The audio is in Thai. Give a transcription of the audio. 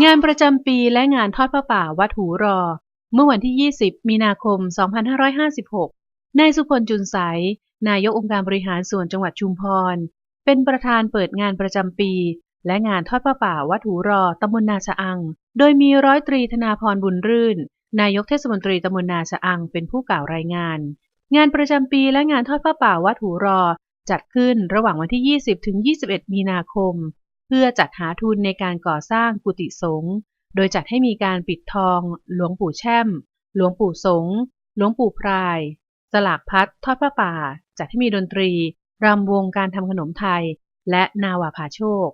งานประจำปีและงานทอดพระป่าวัดหูรอ เมื่อวันที่ 20 มีนาคม 2556 นายสุพลจุนใส นายกองค์การบริหารส่วนจังหวัดชุมพร เป็นประธานเปิดงานประจำปี และงานทอดพระป่าวัดหูรอตำบลนาชะอัง โดยมีร้อยตรีธนาพรบุญรื่น นายกเทศมนตรีตำบลนาชะอังเป็นผู้กล่าวรายงาน งานประจำปีและงานทอดพระป่าวัดหูรอ จัดขึ้นระหว่างวันที่ 20 ถึง 21 มีนาคม พื่อจัดหาทุนในการก่อสร้างกุฏิสงฆ์ โดยจัดให้มีการปิดทอง หลวงปู่แช่ม หลวงปู่สงฆ์ หลวงปู่พราย สลากพัดทอดพระป่า จัดให้มีดนตรี รำวงการทำขนมไทย และนาวาผาโชค